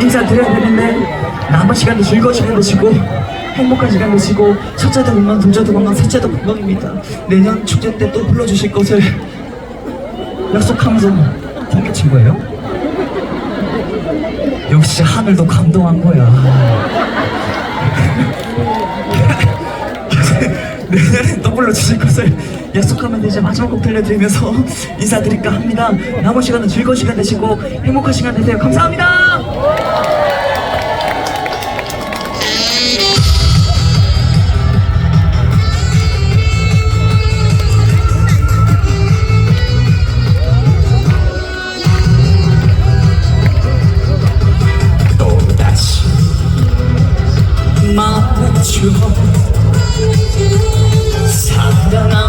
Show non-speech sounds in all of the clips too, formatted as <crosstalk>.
인사드려야 되는데 남은 시간도 즐거운 시간 되시고 행복한 시간 되시고 첫째도 건강, 둘째도 건강, 셋째도 건강입니다. 내년 축제 때 또 불러주실 것을 약속하면서 번개친 거예요? 역시 하늘도 감동한 거야. <laughs> 내년에 또 불러주실 것을 약속하면 이제 마지막 곡 들려드리면서 인사드릴까 합니다. 남은 시간은 즐거운 시간 되시고 행복한 시간 되세요. 감사합니다. 또다시 마주 사랑하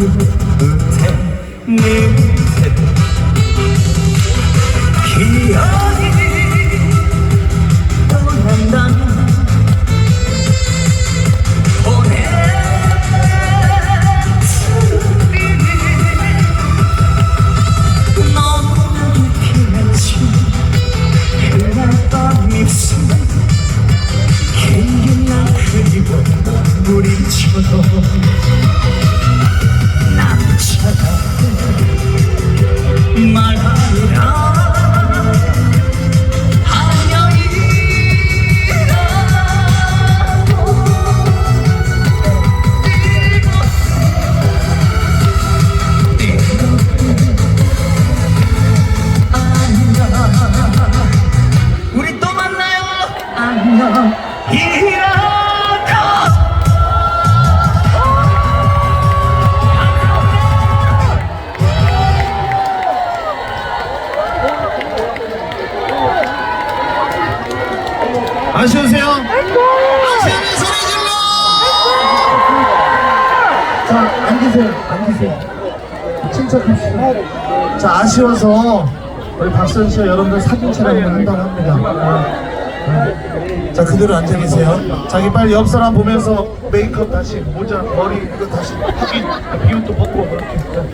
그 이라고. 아쉬우세요? 아쉬우면 소리 질러! 자, 앉으세요. 앉으세요. 침착합시다. 자, 아쉬워서 우리 박선 씨와 여러분들 사진 촬영을 한다고 합니다. 네. 자, 그대로 앉아 계세요. 자기 빨리 옆 사람 보면서 메이크업 다시, 모자, 머리 이거 다시 확인, 비옷도 벗고 그렇게. 자,